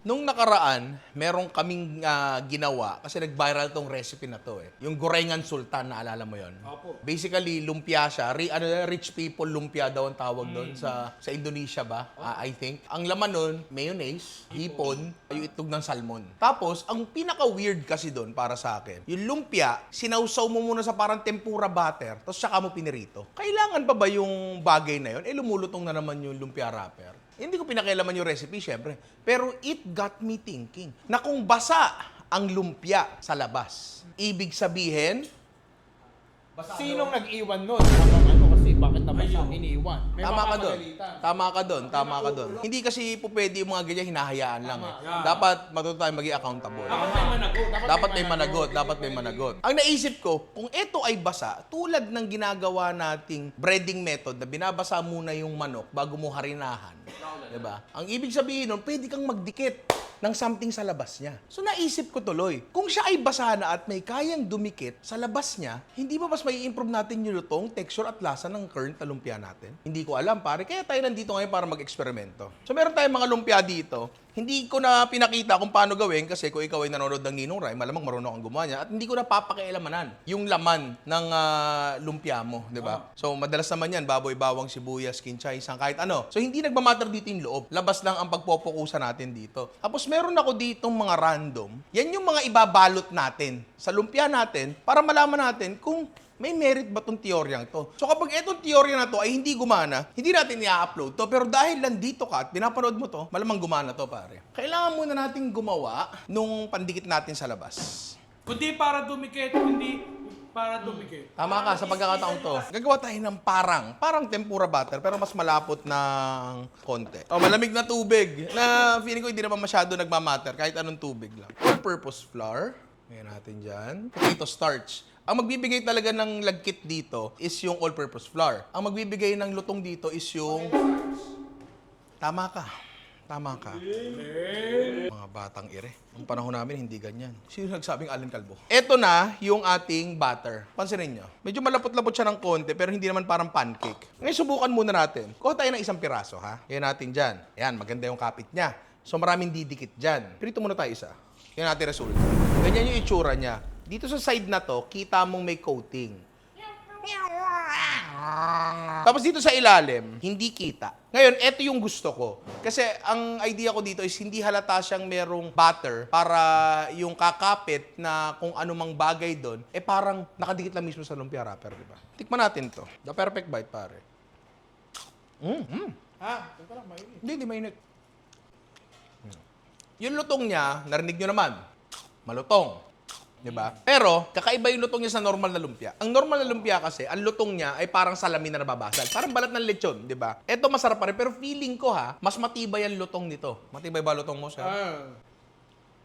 Nung nakaraan, meron kaming ah, ginawa kasi nag-viral tong recipe na to eh. Yung gorengan sultan, naalala mo yon? Opo. Basically, lumpia siya. Ri- ano, rich people lumpia daw ang tawag doon sa sa Indonesia ba? Ah, I think. Ang laman nun, mayonnaise, hipon, yung itlog ng salmon. Tapos, ang pinaka-weird kasi doon para sa akin, yung lumpia, sinausaw mo muna sa parang tempura butter, tapos saka mo pinirito. Kailangan pa ba yung bagay na yun? Eh, lumulutong na naman yung lumpia wrapper. Hindi ko pinakialaman yung recipe, syempre. Pero it got me thinking na kung basa ang lumpia sa labas, ibig sabihin, Sinong nag-iwan nun? Habang ano kasi bakit naman siya iniiwan? May tama ka doon. mapapagalitan. Tama ka doon. Tama ka doon. Hindi kasi po pwede yung mga ganyan hinahayaan lang. Eh. Yeah. Dapat matuto tayo maging accountable. Dapat may managot. Dapat may managot, dapat may managot. Ang naisip ko, kung ito ay basa, tulad ng ginagawa nating breading method na binabasa muna yung manok bago mo harinahan. 'Di ba? Ang ibig sabihin nun, pwede kang magdikit ng something sa labas niya. So naisip ko tuloy, kung siya ay basa at may kayang dumikit sa labas niya, hindi ba mas may improve natin yung lutong, texture at lasa ng current na lumpia natin? Hindi ko alam pare, kaya tayo nandito ngayon para mag-eksperimento. So meron tayong mga lumpia dito, hindi ko na pinakita kung paano gawin kasi kung ikaw ay nanonood ng Ninong Rai, malamang marunong kang gumawa niya at hindi ko na papakialamanan yung laman ng ah, lumpia mo, di ba? So madalas naman yan, baboy, bawang, sibuyas, kinchay, isang kahit ano. So hindi nagmamatter dito yung loob. Labas lang ang pagpopokusa natin dito. Tapos meron ako ditong mga random. Yan yung mga ibabalot natin sa lumpia natin para malaman natin kung may merit ba tong teoryang to? So kapag etong teorya na to ay hindi gumana, hindi natin i-upload to. Pero dahil nandito ka at pinapanood mo to, malamang gumana to pare. Kailangan muna natin gumawa nung pandikit natin sa labas. Kundi para dumikit, hindi para dumikit. Tama ka sa pagkakataon to. Gagawa tayo ng parang, parang tempura butter pero mas malapot ng konti. O malamig na tubig na feeling ko hindi naman masyado nagmamatter kahit anong tubig lang. All-purpose flour. Ngayon natin dyan. Potato starch. Ang magbibigay talaga ng lagkit dito is yung all-purpose flour. Ang magbibigay ng lutong dito is yung... Tama ka. Tama ka. Mga batang ire. Ang panahon namin, hindi ganyan. Sino nagsabing Allen Calvo? Ito na yung ating butter. Pansinin nyo. Medyo malapot-lapot siya ng konti, pero hindi naman parang pancake. Ngayon, subukan muna natin. Kuha tayo ng isang piraso, ha? Yan natin dyan. Yan, maganda yung kapit niya. So, maraming didikit dyan. Prito muna tayo isa. Yan natin resulta. Ganyan yung itsura niya. Dito sa side na to, kita mong may coating. Tapos dito sa ilalim, hindi kita. Ngayon, ito yung gusto ko. Kasi ang idea ko dito is hindi halata siyang merong butter para yung kakapit na kung anumang bagay doon, eh parang nakadikit lang mismo sa lumpia wrapper, di ba? Tikman natin to. The perfect bite, pare. Mm, mm. Ha? Teka lang, mainit. Hindi, hindi mainit. Yung lutong niya, narinig nyo naman, malutong. Di ba? Pero, kakaiba yung lutong niya sa normal na lumpia. Ang normal na lumpia kasi, ang lutong niya ay parang salamin na nababasag. Parang balat ng lechon, di ba? Ito masarap pa rin, pero feeling ko ha, mas matibay ang lutong nito. Matibay ba lutong mo, sir? Ah,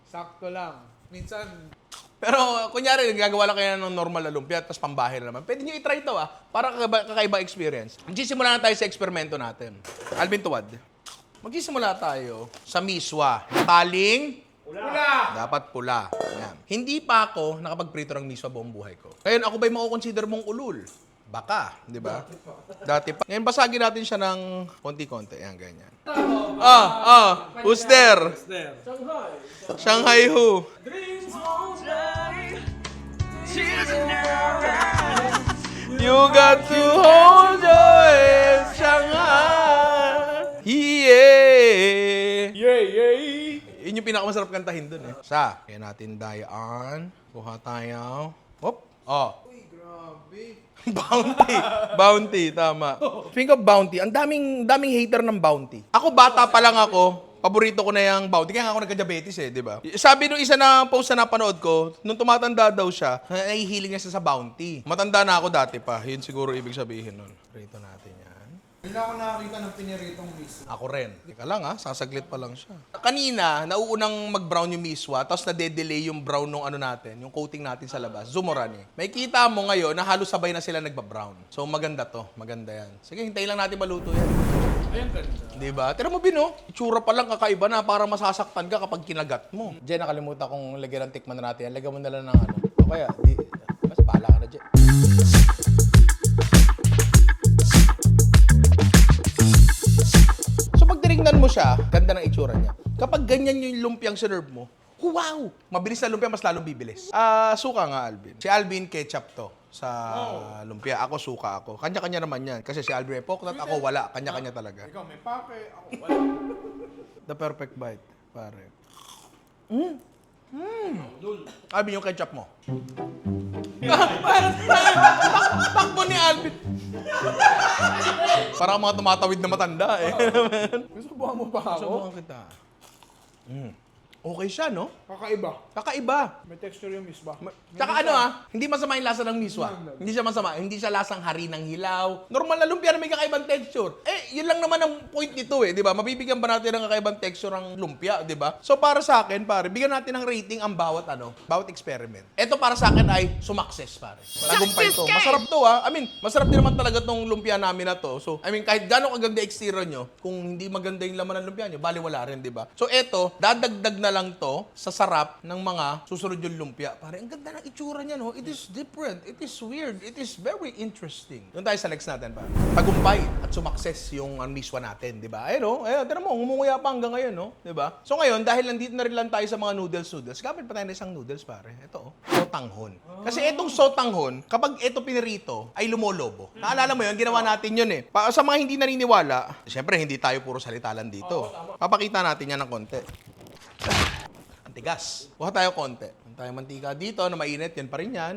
sakto lang. Minsan, Pero, kunyari, gagawa lang kayo ng normal na lumpia, tapos pambahay na naman. Pwede nyo i-try ito ah, para kakaiba, kakaiba experience. Magsisimula na tayo sa eksperimento natin. Alvin Tuwad. Magsisimula tayo sa miswa. Taling Pula! Dapat pula. Yan. Hindi pa ako nakapagprito ng miswa buong buhay ko. Ngayon, ako ba'y makukonsider mong ulul? Baka, di ba? Dati pa. Ngayon, basagin natin siya ng konti-konti. Yan, ganyan. Ah, ah, who's there? There. Shanghai who? You got to hold your head, Shanghai. Yung pinakamasarap kantahin dun eh. Sa, kaya natin dayaan. Kuha tayo. Hop. Oh. Uy, grabe. bounty. Bounty, tama. Think of bounty. Ang daming, daming hater ng bounty. Ako, bata pa lang ako. Paborito ko na yung bounty. Kaya nga ako nagka-diabetes eh, di ba? Sabi nung isa na post na napanood ko, nung tumatanda daw siya, nahihiling niya siya sa bounty. Matanda na ako dati pa. Yun siguro ibig sabihin nun. Rito natin. Hindi ako nakakita ng piniritong miso. Ako rin. Teka lang ha, sasaglit pa lang siya. Kanina, nauunang mag-brown yung miswa, tapos nade-delay yung brown nung ano natin, yung coating natin sa labas. Zumuran eh. May kita mo ngayon na halos sabay na sila nagba-brown. So maganda to, maganda yan. Sige, hintayin lang natin maluto yan. Ayun, ganda. Di ba? Tira mo, Bino. Itsura pa lang kakaiba na para masasaktan ka kapag kinagat mo. Jen, nakalimutan kong lagyan ng tikman na natin. yan. Lagyan mo na lang ng ano. O kaya, di... Mas bahala ka na, Jen. Tinignan mo siya, ganda ng itsura niya. Kapag ganyan yung lumpiang serve mo, wow! Mabilis na lumpia, mas lalong bibilis. Ah, suka nga, Alvin. Si Alvin, ketchup to sa lumpia. Ako, suka ako. Kanya-kanya naman yan. Kasi si Alvin may poknat, ako wala. Kanya-kanya talaga. Ikaw may pake, ako wala. The perfect bite, pare. Mm. Mm. Alvin, yung ketchup mo. Takbo ni Alvin. Parang mga tumatawid na matanda eh. Gusto buha mo pa ako? Subukan kita. Mm. Okay siya, no? Kakaiba. Kakaiba. May texture yung misba. Tsaka ano ah, hindi masama yung lasa ng miswa. Hindi siya masama. Hindi siya lasang hari ng hilaw. Normal na lumpia na may kakaibang texture. Eh, yun lang naman ang point nito eh, di ba? Mabibigyan ba natin ng kakaibang texture ang lumpia, di ba? So para sa akin, pare, bigyan natin ng rating ang bawat ano, bawat experiment. Ito para sa akin ay sumakses, pare. Tagumpay to. Masarap to ah. I mean, masarap din naman talaga tong lumpia namin na to. So, I mean, kahit gano'ng kaganda exterior nyo, kung hindi maganda yung laman ng lumpia nyo, bali wala rin, di ba? So, eto, dadagdag na lang to sa sarap ng mga susunod yung lumpia. Pare, ang ganda ng itsura niya, no? It is different. It is weird. It is very interesting. Doon tayo sa next natin, pare. Tagumpay at sumakses yung ang miswa natin, di ba? Ayun, no? Ayun, tira mo, humunguya pa hanggang ngayon, no? Di ba? So ngayon, dahil nandito na rin lang tayo sa mga noodles-noodles, gamit pa tayo ng isang noodles, pare. Ito, oh. Sotanghon. Kasi itong sotanghon, kapag ito pinirito, ay lumolobo. Naalala mo yun, ginawa natin yun eh. Pa sa mga hindi naniniwala, siyempre hindi tayo puro salita lang dito. Papakita natin yan ng konti. Ang tigas. Tayo konti. Kuha tayo mantika dito na mainit, yan pa rin yan.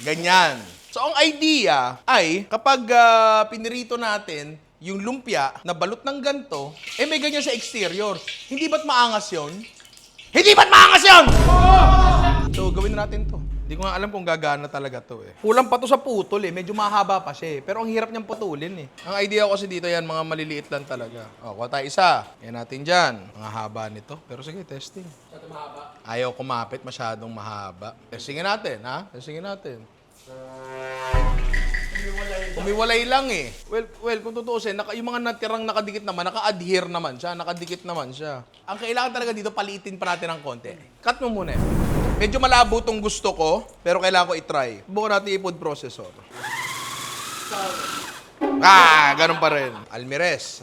Ganyan. So, ang idea ay, kapag ah, pinirito natin yung lumpia na balot ng ganto, eh may ganyan sa exterior. Hindi ba't maangas yon? Hindi ba't maangas yon? So, gawin na natin to. Hindi ko nga alam kung gagana talaga to eh. Kulang pa to sa putol eh. Medyo mahaba pa siya eh. Pero ang hirap niyang putulin eh. Ang idea ko kasi dito yan, mga maliliit lang talaga. O, kuha tayo isa. Yan natin dyan. Mga haba nito. Pero sige, testing. Ayaw kumapit, masyadong mahaba. Testingin natin, ha? Testingin natin. Umiwalay lang eh. Well, well kung tutuusin, naka, yung mga natirang nakadikit naman, naka-adhere naman siya, nakadikit naman siya. Ang kailangan talaga dito, paliitin pa natin ng konti. Cut mo muna. eh. Medyo malabo tong gusto ko, pero kailangan ko i-try. Bukan natin i-food processor. Ah, ganun pa rin. Almirez.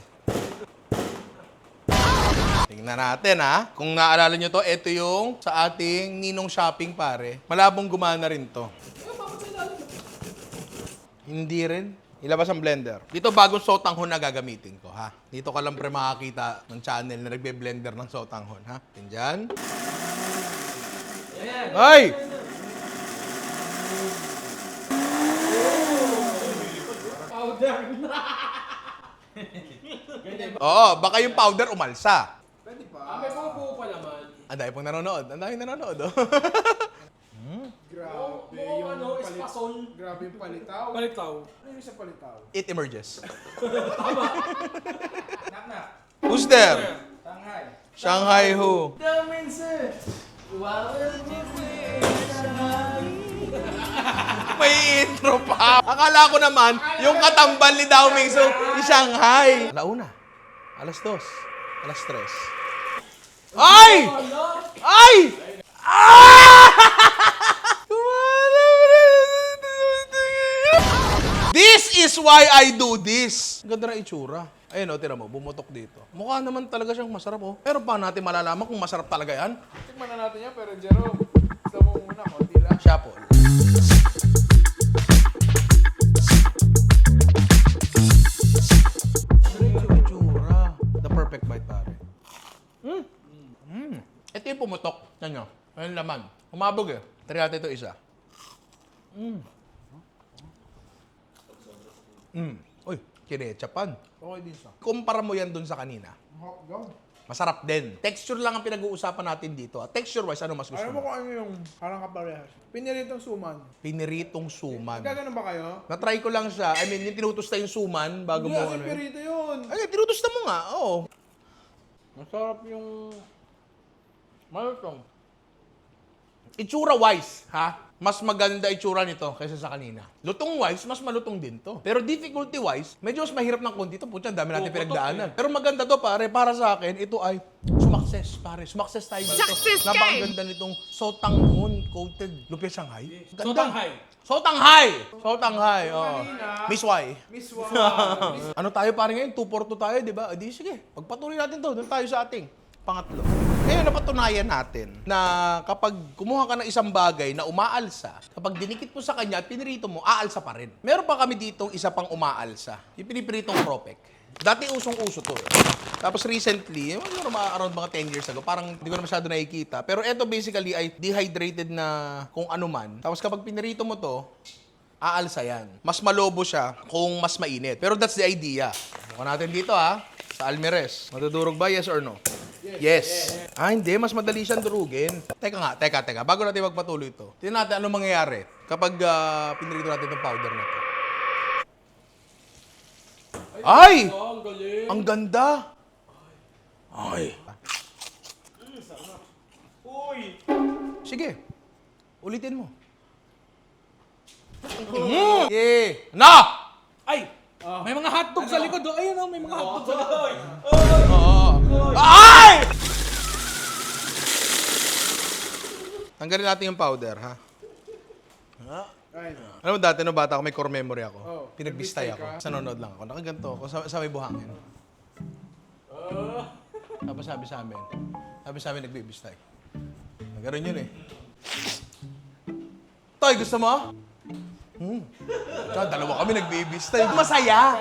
Tingnan natin ha. Kung naalala nyo to, ito yung sa ating ninong shopping pare. Malabong gumana rin to. Hindi rin. Ilabas ang blender. Dito bagong sotanghon na gagamitin ko, ha? Dito ka lang pre makakita ng channel na nagbe-blender ng sotanghon, ha? Yan dyan. Ay! Oo, baka yung powder umalsa. Ah, may bubuo pa naman. Ang dami pong nanonood. Ang dami nanonood, oh. Grabe Mukhang yung ano, palit. espasol. Grabe yung palitaw. Balitaw. Ano yung sa palitaw? It emerges. Knock knock. Who's there? Shanghai. Shanghai who? May intro pa. Akala ko naman, yung katambal ni Dao Ming Su, si Shanghai. Alauna. Alas dos. Alas tres. Ay! Ay! Ah! This is why I do this. Ganda na itsura. Ayun o, tira mo, bumutok dito. Mukha naman talaga siyang masarap oh. Pero paano natin malalaman kung masarap talaga yan? Na natin yan, pero Jerome, gusto mo muna, konti lang. Siya perfect bite, pare. Mm. Mm. Ito yung pumutok. Yan nyo. Ayun laman. Umabog eh. Try natin ito isa. Mm. Mm. Uy, kinechapan. Okay din siya. Kumpara mo yan dun sa kanina. Masarap din. Texture lang ang pinag-uusapan natin dito. Texture-wise, ano mas gusto Alam mo mo? kung ano yung parang kaparehas? Piniritong suman. Piniritong suman. Gaganon ba kayo? Na-try ko lang siya. I mean, yung tinutusta yung suman bago Hindi, mo kasi ano. eh. pirito yun. Ay, tinutusta mo nga. Oo. Masarap yung... Malutong. Itsura-wise, ha? Mas maganda itsura nito kaysa sa kanina. Lutong-wise, mas malutong din to. Pero difficulty-wise, medyo mas mahirap ng konti to. Putya, dami natin Oo, pinagdaanan. Pero maganda to, pare. Para sa akin, ito ay sumakses, pare. Sumakses tayo dito. Success ka eh. Napakaganda nitong Sotanghon coated lumpia Shanghai. Ganda. Sotanghai. Sotanghai! Sotanghai, oo. Miss Y. Miss Wa. ano tayo pare ngayon? 2-4-2 tayo, di ba? Adi, sige. Pagpatuloy natin to. Doon tayo sa ating pangatlo. Ngayon, napatunayan natin na kapag kumuha ka ng isang bagay na umaalsa, kapag dinikit mo sa kanya at pinirito mo, aalsa pa rin. Meron pa kami dito isa pang umaalsa. Yung pinipiritong propek. Dati usong-uso to. eh. Tapos recently, siguro mga around mga 10 years ago, parang hindi ko na masyado nakikita. Pero ito basically ay dehydrated na kung ano man. Tapos kapag pinirito mo to, aalsa yan. Mas malobo siya kung mas mainit. Pero that's the idea. Bukan natin dito ha, sa Almirez. Madudurog ba, yes or no? Yes. Ah, hindi. Mas madali siyang durugin. Teka nga, teka, teka. Bago natin magpatuloy ito, tingnan natin ano mangyayari kapag ah, pinirito natin itong powder na to. Ay! Ang ganda! Ay. Uy! Sige. Ulitin mo. Mm. Yeah. Na! Ay! May mga hotdog sa likod. Oh. Ayun oh, may mga hotdog sa likod. Oo. Ay! Tanggalin natin yung powder, ha? Ay, Alam mo dati no bata ako, may core memory ako. Oh, Pinagbistay nagbistay ako. ka? Sa nanonood lang ako. Nakaganto ako sa, sa may buhangin. Tapos sabi sa amin, sabi sa amin nagbibistay. Nagaroon yun eh. Toy, gusto mo? Hmm. Tsaka dalawa kami nagbibistay. Masaya!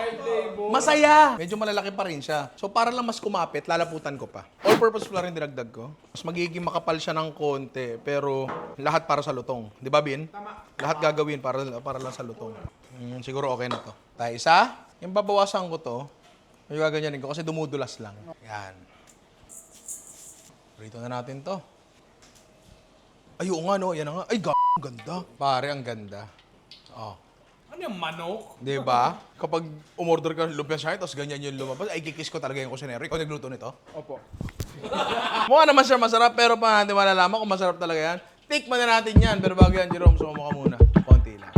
Masaya! Medyo malalaki pa rin siya. So para lang mas kumapit, lalaputan ko pa. All-purpose flour yung dinagdag ko. Mas magiging makapal siya ng konti, pero lahat para sa lutong. Di ba, Bin? Tama. Lahat gagawin para para lang sa lutong. Mm, siguro okay na to. Tayo isa. Yung babawasan ko to, medyo gaganyanin ko kasi dumudulas lang. Yan. Rito na natin to. Ay, oo nga, no? Yan na nga. Ay, g- ganda. Pare, ang ganda. Oh. Ano yung manok? Di ba? Kapag umorder ka ng lumpia siya, tapos ganyan yung lumabas, ay kikis ko talaga yung kusinero. Ikaw nagluto nito? Opo. Mukha naman siya masarap, pero pa natin malalaman kung masarap talaga yan. Tikman na natin yan. Pero bago yan, Jerome, sumama ka muna. Konti lang.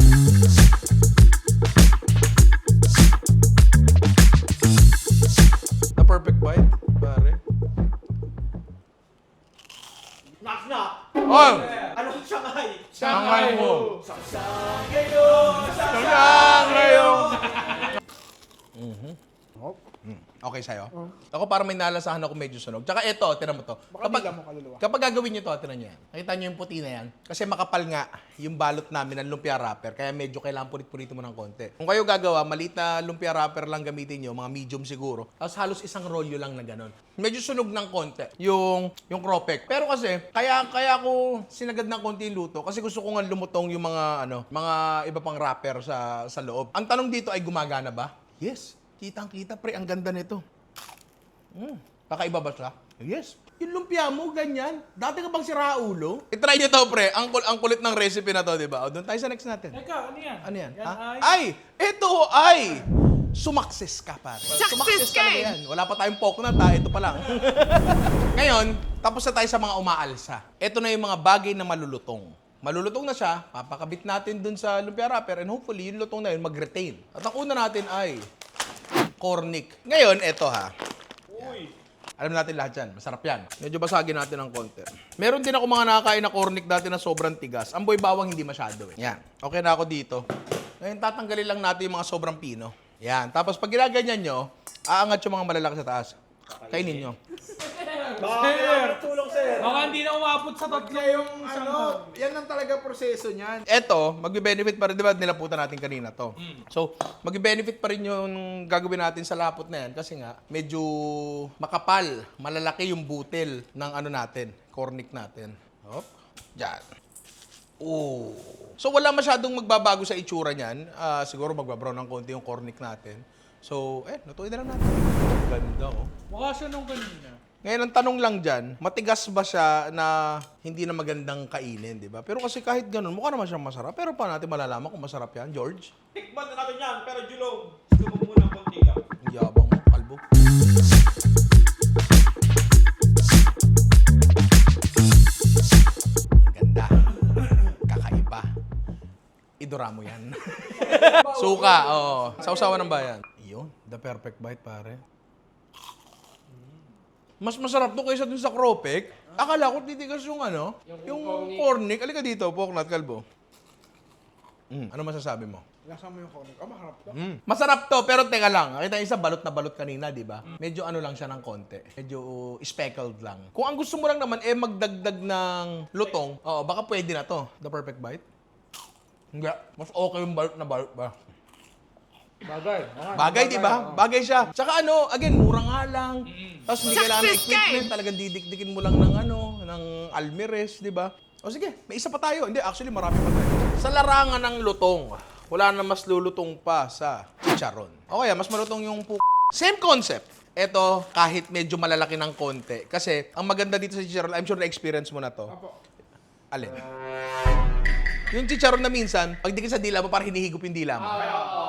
Na perfect bite, pare. Knock knock! Oh! Anong Shanghai? Shanghai mo. Shanghai ngayon! Shanghai Okay sa'yo? Ako parang may nalasahan ako medyo sunog. Tsaka ito, tinan mo to. Baka bigla mo kaluluwa. kapag gagawin nyo to, tinan nyo yan. Nakita nyo yung puti na yan? Kasi makapal nga yung balot namin ng lumpia wrapper. Kaya medyo kailangan pulit-pulito mo ng konti. Kung kayo gagawa, maliit na lumpia wrapper lang gamitin nyo, mga medium siguro. Tapos halos isang rolyo lang na ganun. Medyo sunog ng konti yung, yung cropek. Pero kasi, kaya, kaya ako sinagad ng konti yung luto kasi gusto ko nga lumutong yung mga, ano, mga iba pang wrapper sa, sa loob. Ang tanong dito ay gumagana ba? Yes. Kitang-kita, pre. Ang ganda nito. Mm. Kakaiba ba siya? Yes. Yung lumpia mo, ganyan. Dati ka bang si Raulo? I-try nyo to, pre. Ang, kul- ang kulit ng recipe na to, di ba? O, doon tayo sa next natin. Teka, ano yan? Ano yan? Yan Ha? ay... Ay! Ito ay! Sumakses ka, pare. Success Sumakses ka talaga eh. yan. Wala pa tayong poke na ta. Ito pa lang. Ngayon, tapos na tayo sa mga umaalsa. Ito na yung mga bagay na malulutong. Malulutong na siya, papakabit natin dun sa lumpia wrapper and hopefully yung lutong na yun mag-retain. At ang una natin ay cornic. Ngayon, eto ha. Uy! Alam natin lahat yan. Masarap yan. Medyo basagin natin ng konti. Meron din ako mga nakakain na cornic dati na sobrang tigas. Ang boy bawang hindi masyado eh. Yan. Okay na ako dito. Ngayon tatanggalin lang natin yung mga sobrang pino. Yan. Tapos pag ginaganyan nyo, aangat yung mga malalaki sa taas. Kainin nyo. Baka Baka hindi na umabot sa tatlo yung ano, yan ang talaga proseso niyan. Eto, magbe-benefit pa rin, di ba nilaputan natin kanina to. So, magbe-benefit pa rin yung gagawin natin sa lapot na yan kasi nga, medyo makapal, malalaki yung butil ng ano natin, cornic natin. Hop, dyan. Oh. So, wala masyadong magbabago sa itsura niyan. Ah, siguro magbabrown ng konti yung cornic natin. So, eh, lutuin na lang natin. Ganda, oh. Mukha siya nung kanina. Ngayon, ang tanong lang dyan, matigas ba siya na hindi na magandang kainin, di ba? Pero kasi kahit ganun, mukha naman siyang masarap. Pero paano natin malalaman kung masarap yan, George? Tikman na natin yan, pero Julong, gusto mo muna ng konti. Ang yabang mo, kalbo. Ang ganda. Kakaiba. Idura mo yan. Suka, oo. Sausawa ng bayan. Iyon, the perfect bite, pare. Mas masarap to kaysa dun sa Cropek. Akala ko titigas yung ano, yung, cornic. Alika dito, Poknat Kalbo. Mm, ano masasabi mo? Lasa mo yung cornic. Ah, maharap to. Mm. Masarap to, pero teka lang. Nakita niyo isa, balot na balot kanina, di ba? Medyo ano lang siya ng konti. Medyo speckled lang. Kung ang gusto mo lang naman, eh magdagdag ng lutong, oo, baka pwede na to. The perfect bite. Hindi. Mas okay yung balot na balot ba? Bagay. Ah, Bagay, di ba? Bagay siya. Tsaka ano, again, mura nga lang. Tapos hindi kailangan ng equipment. Talagang didikdikin mo lang ng ano, ng almirez, di ba? O sige, may isa pa tayo. Hindi, actually, marami pa tayo. Sa larangan ng lutong, wala na mas lulutong pa sa chicharon. O kaya, mas malutong yung pu... Same concept. Ito, kahit medyo malalaki ng konti. Kasi, ang maganda dito sa chicharon, I'm sure na-experience mo na to. Apo. Alin? Yung chicharon na minsan, pag dikit sa dila mo, parang hinihigop yung dila mo. Oo.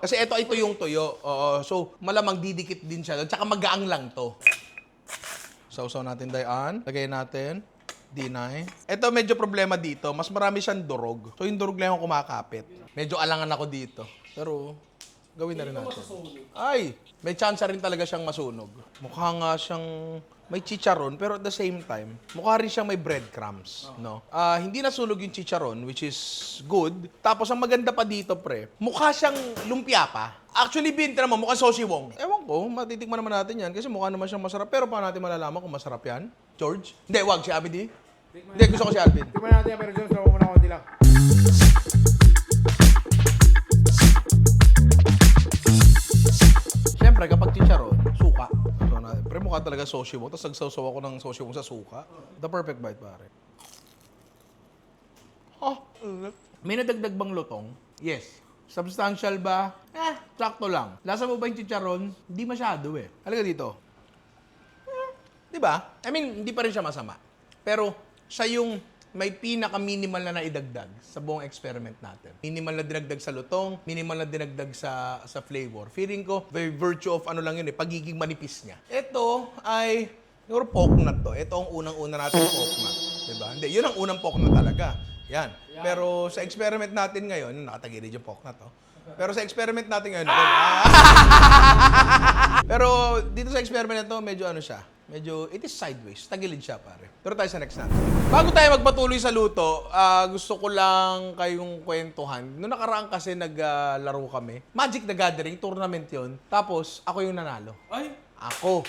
Kasi ito, ito yung tuyo. Oo. So, malamang didikit din siya. Tsaka magaang lang to. Sausaw natin, Dayan. Lagay natin. D9. Ito, medyo problema dito. Mas marami siyang durog. So, yung durog lang yung kumakapit. Medyo alangan ako dito. Pero, gawin na rin natin. Ay, may chance rin talaga siyang masunog. Mukha nga siyang may chicharon, pero at the same time, mukha rin siyang may breadcrumbs, no? Ah, hindi nasunog yung chicharon, which is good. Tapos ang maganda pa dito, pre, mukha siyang lumpia pa. Actually, bin, tira mo, mukha Soshi Wong. Ewan ko, matitikman naman natin yan kasi mukha naman siyang masarap. Pero paano natin malalaman kung masarap yan? George? Hindi, wag, si D. Hindi, gusto ko si Alvin. Tingnan natin yan, pero Jones, nawa mo na konti lang. Na, pre, mukha talaga Soshi Wong. Tapos nagsawsaw ako ng Soshi Wong sa suka. The perfect bite, pare. Oh, may nadagdag bang lutong? Yes. Substantial ba? Eh, sakto lang. Lasa mo ba yung chicharon? Hindi masyado eh. Halika dito. Eh, Di ba? I mean, hindi pa rin siya masama. Pero, siya yung may pinaka-minimal na naidagdag sa buong experiment natin. Minimal na dinagdag sa lutong, minimal na dinagdag sa sa flavor. Feeling ko, by virtue of ano lang yun eh, pagiging manipis niya. Ito ay, siguro pork nut to. Ito ang unang-una natin pork nut. Diba? Hindi, yun ang unang pork nut talaga. Yan. Pero sa experiment natin ngayon, nakatagilid yung pork nut to. Pero sa experiment natin ngayon, ah! Pero dito sa experiment na to, medyo ano siya, medyo it is sideways, tagilid siya pare. Pero tayo sa next natin. Bago tayo magpatuloy sa luto, ah, gusto ko lang kayong kwentuhan. Noong nakaraan kasi naglaro kami, Magic the Gathering, tournament yon. Tapos ako yung nanalo. Ay, Ako.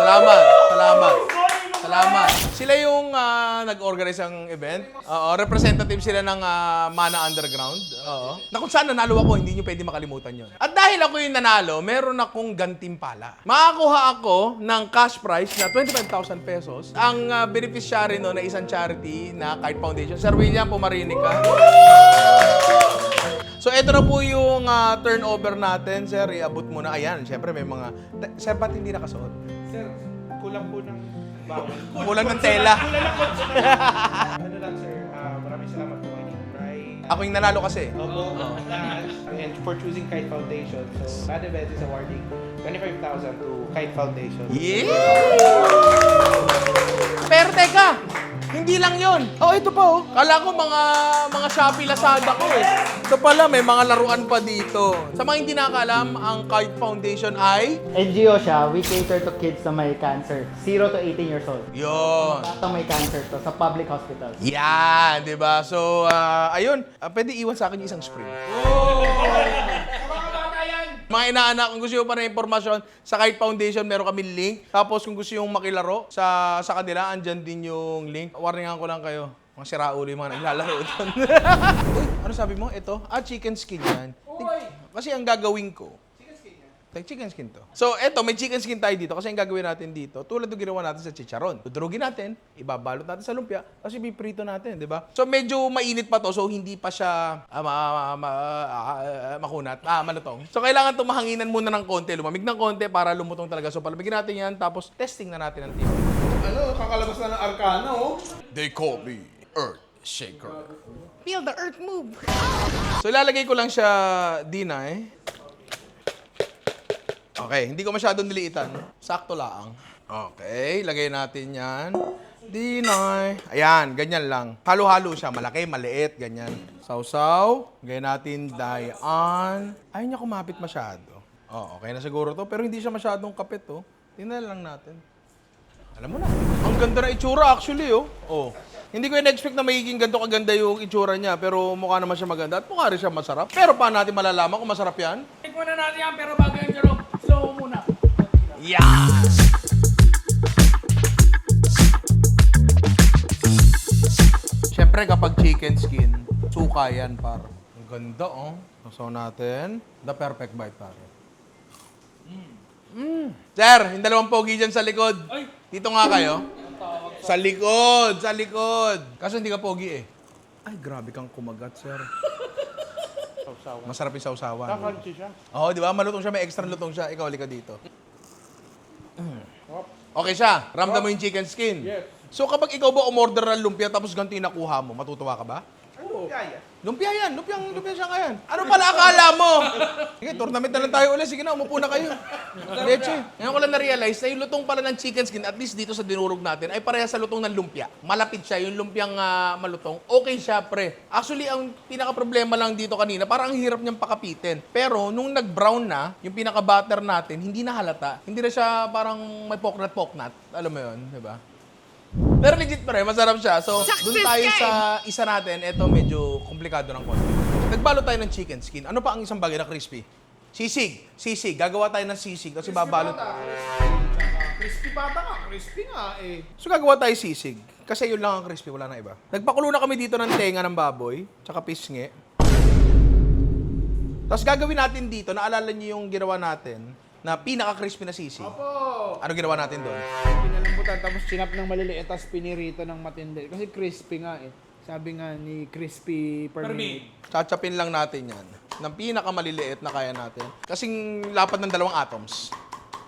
Salamat, salamat. Salamat. Sila yung ah, nag-organize ng event. Oo, representative sila ng ah, Mana Underground. Oo. Na kung saan nanalo ako, hindi nyo pwede makalimutan yon. At dahil ako yung nanalo, meron akong gantimpala. Makakuha ako ng cash prize na 25,000 pesos. Ang ah, beneficiary no na isang charity na Kite Foundation. Sir William, pumarinig ka. So, ito na po yung ah, turnover natin, sir. Iabot mo na. Ayan, syempre may mga... Sir, ba't hindi nakasuot? Sir, kulang po ng. Kulang ng tela. ano lang, sir, ah, maraming salamat po kay Bray. Ako yung nanalo kasi. Opo. And for choosing Kite Foundation. So, Bad Event is awarding 25,000 to Kite Foundation. Yeah! Pero teka, hindi lang yon. Oh, ito pa oh. Kala ko mga mga Shopee Lazada ko eh. Ito pala, may mga laruan pa dito. Sa mga hindi nakakalam, ang Kite Foundation ay... NGO siya, we cater to kids na may cancer. 0 to 18 years old. Yon. Batang may cancer to sa public hospital. Yan, di ba? So, ah, ayun. Ah, pwede iwan sa akin yung isang spring. Mga inaanak, kung gusto nyo pa ng impormasyon, sa Kite Foundation, meron kami link. Tapos kung gusto nyo makilaro sa, sa kanila, andyan din yung link. Warningan ko lang kayo. Mga siraulo yung mga naglalaro doon. Uy, ano sabi mo? Ito? Ah, chicken skin yan. Kasi ang gagawin ko, Like chicken skin to. So, eto, may chicken skin tayo dito kasi ang gagawin natin dito, tulad ng ginawa natin sa chicharon. Tudurugin natin, ibabalot natin sa lumpia, tapos ipiprito natin, di ba? So, medyo mainit pa to, so hindi pa siya ah, ma, ma- ma- ah, makunat, ah, malutong. So, kailangan tumahanginan muna ng konti, lumamig ng konti para lumutong talaga. So, palamigin natin yan, tapos testing na natin ang tibay. Ano, kakalabas na ng Arcana, oh. They call me Earth Shaker. Feel the earth move. So, ilalagay ko lang siya dina eh. Okay, hindi ko masyadong niliitan. Sakto lang. Okay, lagay natin yan. Dinoy. Ayan, ganyan lang. Halo-halo siya. Malaki, maliit, ganyan. Sausaw. Lagay natin dayan. Ayaw niya kumapit masyado. Oh, okay na siguro to. Pero hindi siya masyadong kapit, oh. Tingnan lang natin. Alam mo na. Ang ganda na itsura actually, oh. Oh. Hindi ko in-expect na magiging ganito kaganda yung itsura niya, pero mukha naman siya maganda at mukha rin siya masarap. Pero paano natin malalaman kung masarap yan? Tikman na natin yan, pero bago yan, Jerome, slow muna. Yes! Siyempre kapag chicken skin, suka yan par. Ang ganda oh. Sasaw natin. The perfect bite pare. Mm. Sir, yung dalawang pogi dyan sa likod. Ay! Dito nga kayo. Sa likod, sa likod. Kaso hindi ka pogi eh. Ay, grabe kang kumagat, sir. Masarap yung sausawan. Crunchy siya. Oo, di ba? Malutong siya, may extra lutong siya. Ikaw, halika dito. Okay siya. Ramdam mo yung chicken skin. Yes. So kapag ikaw ba umorder ng lumpia tapos ganito yung nakuha mo, matutuwa ka ba? Yeah, yeah. Lumpia yan. Lumpiang, lumpia siya ngayon. Ano pala akala mo? Sige, tournament na lang tayo ulit. Sige na, umupo na kayo. Leche. Ngayon ko lang na-realize na yung lutong pala ng chicken skin, at least dito sa dinurog natin, ay pareha sa lutong ng lumpia. Malapit siya, yung lumpiang ah, malutong. Okay siya, pre. Actually, ang pinaka-problema lang dito kanina, parang ang hirap niyang pakapitin. Pero nung nag-brown na, yung pinaka-butter natin, hindi na halata. Hindi na siya parang may poknat-poknat. Alam mo yun, di ba? Pero legit pa rin, masarap siya. So, dun tayo sa isa natin, ito medyo komplikado ng konti. Nagbalo tayo ng chicken skin. Ano pa ang isang bagay na crispy? Sisig. Sisig. Gagawa tayo ng sisig. Kasi babalot. Crispy bata nga. Crispy nga eh. So, gagawa tayo sisig. Kasi yun lang ang crispy, wala na iba. Nagpakulo na kami dito ng tenga ng baboy, tsaka pisngi. Tapos gagawin natin dito, naalala niyo yung ginawa natin na pinaka-crispy na sisig. Opo. Ano ginawa natin doon? Pinalambutan tapos chinap ng maliliit tapos pinirito ng matindi. Kasi crispy nga eh. Sabi nga ni Crispy Permi. Permi. Chachapin lang natin yan ng pinakamaliliit na kaya natin. Kasing lapad ng dalawang atoms.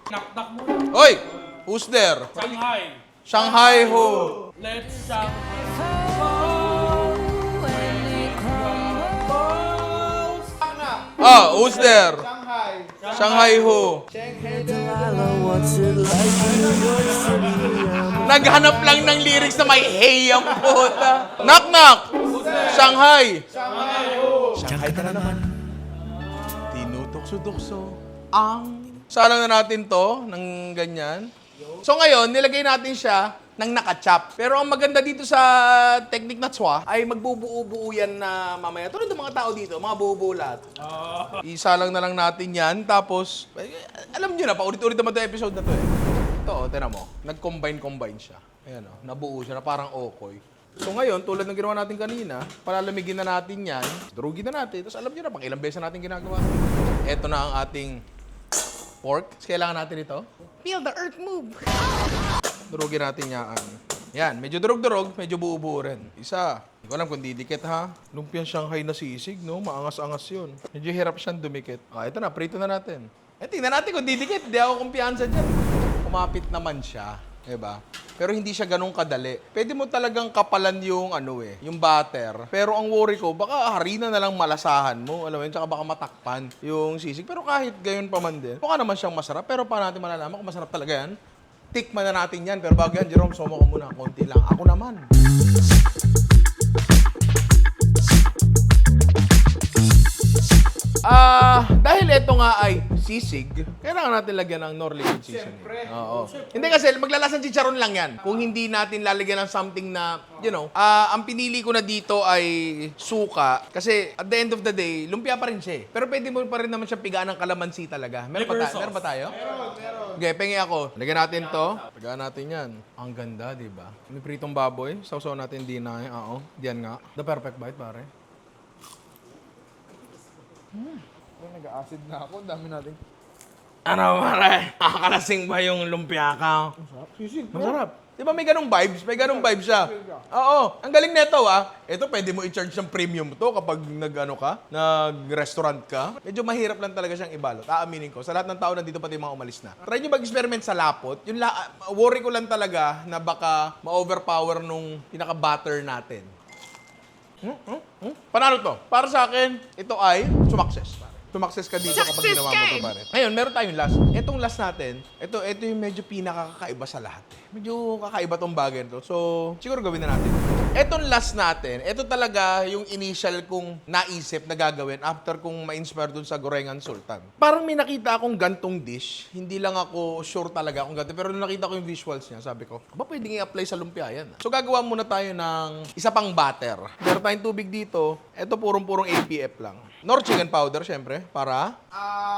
Knock-knock muna. Hoy! Who's there? Shanghai. Shanghai Ho! Let's Shanghai. Ah, who's there? Shanghai. Shanghai Ho. Shanghai. Naghanap lang ng lyrics na may hey ang puta. Knock knock! Shanghai! Shanghai ka na naman. Tinutokso-tukso ang... Salang na natin to ng ganyan. So ngayon, nilagay natin siya ng nakachap. Pero ang maganda dito sa technique na tswa ay magbubuo-buo yan na mamaya. Tulad ng mga tao dito, mga buo-buo lahat. Isalang na lang natin yan. Tapos, eh, alam nyo na, paulit-ulit naman ito episode na to eh. Ito, oh, tinan mo. Nag-combine-combine siya. Ayan oh, nabuo siya na parang okoy. So ngayon, tulad ng ginawa natin kanina, palalamigin na natin yan, durugin na natin, tapos alam nyo na, pang ilang beses na natin ginagawa. Ito na ang ating pork. Tapos Kailangan natin ito. Feel the earth move. Durugin natin yan. Yan, medyo durog-durog, medyo buo-buo rin. Isa. Hindi ko alam kung didikit ha. Lumpiang Shanghai na sisig, no? Maangas-angas yun. Medyo hirap siyang dumikit. Ah, ito na, prito na natin. Eh, tingnan natin kung didikit. Hindi ako kumpiyansa dyan. Kumapit naman siya. Diba? Pero hindi siya ganun kadali. Pwede mo talagang kapalan yung ano eh, yung butter. Pero ang worry ko, baka harina na lang malasahan mo. Alam mo yun, tsaka baka matakpan yung sisig. Pero kahit gayon pa man din, mukha naman siyang masarap. Pero paano natin malalaman kung masarap talaga yan? Tikman na natin yan. Pero bago yan, Jerome, sumo ka muna. Konti lang. Ako naman. Ah, dahil ito nga ay sisig, kailangan natin lagyan ng nor liquid seasoning. Siyempre. Oo. Hindi kasi maglalasang chicharon lang 'yan. Kung hindi natin lalagyan ng something na, you know, ah ang pinili ko na dito ay suka kasi at the end of the day, lumpia pa rin siya. eh. Pero pwede mo pa rin naman siya pigaan ng kalamansi talaga. Meron pa, Liver tayo? sauce. Meron pa tayo? Meron, meron. Okay, pengi ako. Lagyan natin 'to. Pigaan natin 'yan. Ang ganda, 'di ba? May pritong baboy. Sausaw natin din na, oo. Diyan nga. The perfect bite, pare. Ay, nag-acid na ako. Ang dami natin. Ano, pare? Nakakalasing ba yung lumpia ka? Sisig. Masarap. Di ba may ganong vibes? May ganong vibes siya. Oo. Ang galing nito ah. Ito pwede mo i-charge ng premium to kapag nag-ano ka, nag-restaurant ka. Medyo mahirap lang talaga siyang ibalot. Aaminin ko. Sa lahat ng tao nandito pati mga umalis na. Try nyo mag-experiment sa lapot. Yung la- worry ko lang talaga na baka ma-overpower nung pinaka-butter natin. Hmm? Hmm? Hmm? Panalo to. Para sa akin, ito ay sumakses. Sumakses ka dito kapag ginawa mo to, pare. Ngayon, meron tayong last. Itong last natin, ito, ito yung medyo pinakakaiba sa lahat. eh. Medyo kakaiba tong bagay to. So, siguro gawin na natin. Etong last natin, ito talaga yung initial kong naisip na gagawin after kong ma-inspire dun sa Gorengan Sultan. Parang may nakita akong gantong dish. Hindi lang ako sure talaga kung ganito. Pero nung nakita ko yung visuals niya, sabi ko, ba pwedeng i-apply sa lumpia yan? So, gagawa muna tayo ng isa pang batter. Meron tayong tubig dito. Ito purong-purong APF lang. Nor chicken powder, syempre, para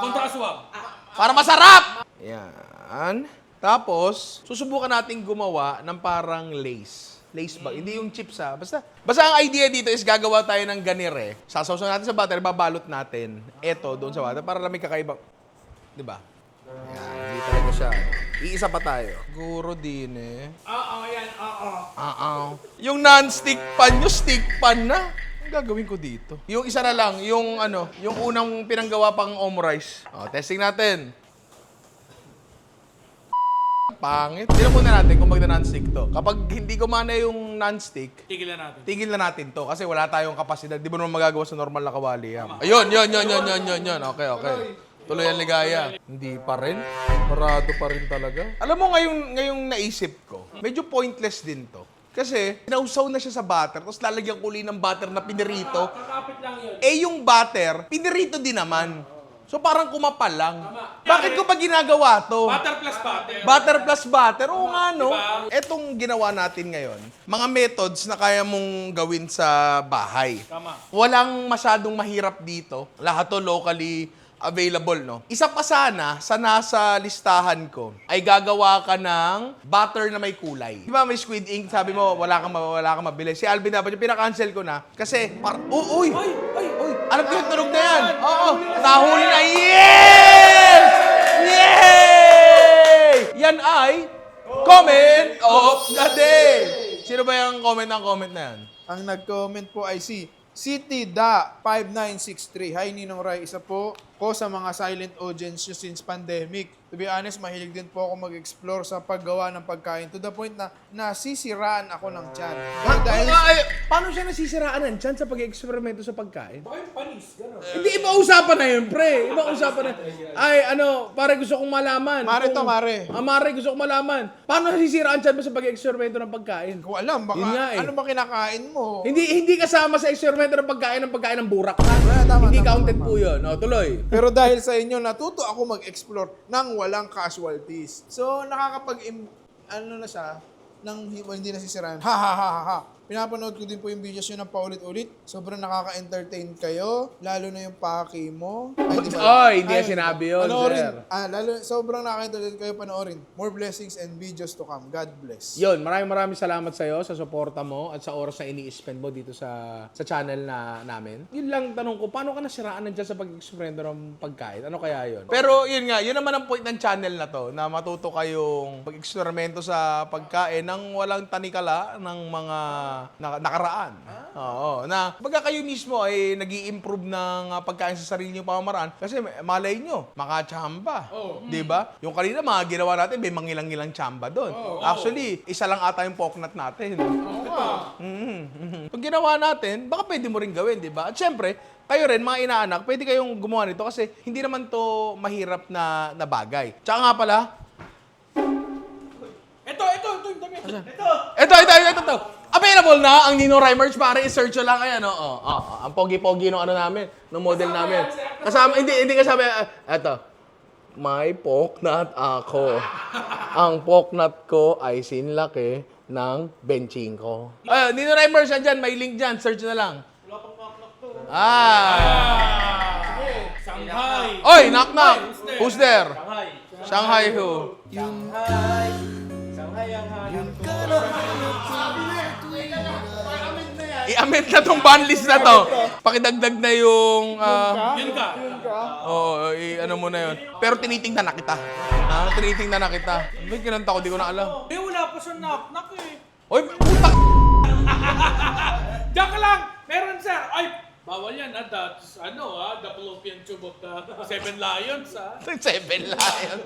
Kontra aswang. para masarap! Yan. Tapos, susubukan natin gumawa ng parang lace. Lace ba? Hindi yung chips ha. Basta, basta ang idea dito is gagawa tayo ng ganire. Sasawsaw natin sa butter, babalot natin. Ito, doon sa butter, para lang may kakaibang... Di ba? Yan, hindi talaga siya. Iisa pa tayo. Guro din eh. Oo, yan, oo. Ah, Yung non-stick pan, yung stick pan na. Ang gagawin ko dito. Yung isa na lang, yung ano, yung unang pinanggawa pang omurice. Oh, testing natin. Pangit. Tignan muna natin kung magna non-stick to. Kapag hindi gumana yung non-stick, Tigilan natin. tigil na natin to kasi wala tayong kapasidad. Di ba naman magagawa sa normal na kawali yan? Ayun, yun, yun, yun, yun, yun, yun. Okay, okay. Tuloy ang ligaya. Hindi pa rin. Parado pa rin talaga. Alam mo, ngayong, ngayong naisip ko, medyo pointless din to. Kasi, nausaw na siya sa butter, tapos lalagyan ko ulit ng butter na pinirito. Kakapit lang yun. Eh, yung butter, pinirito din naman. So, parang kumapal lang. Bakit ko pa ginagawa to? Butter plus butter. Butter plus butter. Oo nga, no? Diba? Etong ginawa natin ngayon, mga methods na kaya mong gawin sa bahay. Tama. Walang masyadong mahirap dito. Lahat to locally available, no? Isa pa sana sa nasa listahan ko ay gagawa ka ng butter na may kulay. Di ba may squid ink? Sabi mo, wala kang, ma- wala kang mabili. Si Alvin dapat yung pinakancel ko na. Kasi, par- oh, uy! Ay, ay, Uy, alam ko yung tunog na yan. Oo, nahuli na. Yes! Yay! Yan ay comment of the day. Sino ba yung comment ng comment na yan? Ang nag-comment po ay si City Da 5963. Hi Ninong Rai, isa po ko sa mga silent audience nyo since pandemic. To be honest, mahilig din po ako mag-explore sa paggawa ng pagkain to the point na nasisiraan ako ng tiyan. Pero dahil Ah, ay, paano siya nasisiraan ng tiyan sa pag-eksperimento sa pagkain? Bakit panis? Gano'n. Hindi, iba usapan na yun, pre. Iba usapan na. Ay, ano, pare gusto kong malaman. Mare to, mare. Ah, mare, gusto kong malaman. Paano nasisiraan tiyan mo sa pag-eksperimento ng pagkain? ko alam, baka Yun nga eh. ano ba kinakain mo? Hindi hindi kasama sa eksperimento ng pagkain ng pagkain ng burak. Ha? Ah, tama, hindi tama, counted tama. po yun. O, tuloy. Pero dahil sa inyo, natuto ako mag-explore ng walang casualties. So, nakakapag ano na siya, nang hi- hindi nasisiraan. Ha ha ha ha ha. Pinapanood ko din po yung videos nyo ng paulit-ulit. Sobrang nakaka-entertain kayo. Lalo na yung paki mo. Ay, di ba? Oy, hindi Ay, yan sinabi yun, panoorin. sir. Ah, lalo, sobrang nakaka-entertain kayo panoorin. More blessings and videos to come. God bless. Yun, maraming maraming salamat sa iyo sa suporta mo at sa oras na ini-spend mo dito sa sa channel na namin. Yun lang tanong ko, paano ka nasiraan nandiyan sa pag-eksperimento ng pagkain? Ano kaya yun? Pero yun nga, yun naman ang point ng channel na to, na matuto kayong pag-eksperimento sa pagkain nang walang tanikala ng mga na- nakaraan. Oo, na baga kayo mismo ay nag improve ng ah, pagkain sa sarili nyo pamamaraan kasi malay nyo, makachamba. Di ba? Yung kanina mga ginawa natin, may mangilang-ilang chamba doon. Actually, isa lang ata yung poknat natin. Mhm, mhm. Pag ginawa natin, baka pwede mo rin gawin, di ba? At syempre, kayo rin, mga inaanak, pwede kayong gumawa nito kasi hindi naman to mahirap na, na bagay. Tsaka nga pala, Ito, ito, ito, yung damit. Ito. ito, ito, ito, ito, ito. Available na ang Nino Rai merch, pare. I-search nyo lang. Ayan, oh, oh, oh, ang pogi-pogi ng ano namin, ng model namin. Kasama, hindi, hindi kasama. Uh, eto. May poknat ako. ang poknat ko ay sinlaki ng benching ko. Ayun, Nino Rai merch, andyan. May link dyan. Search na lang. Ah. Shanghai. Oy, knock knock. Who's there? Shanghai who? I-amend na tong ban list na to. Pakidagdag na yung... ah, Yun ka. Oo, i- ano mo na yun. Pero tinitingnan na kita. Ha? Tinitingnan na kita. May kinanta ko, di ko na alam. Eh, wala pa sa knock-knock eh. Oy, puta! Diyan ka lang! Meron sir! Ay! Bawal yan ha. That's ano ha. The fallopian tube of the Seven Lions ha. Seven Lion.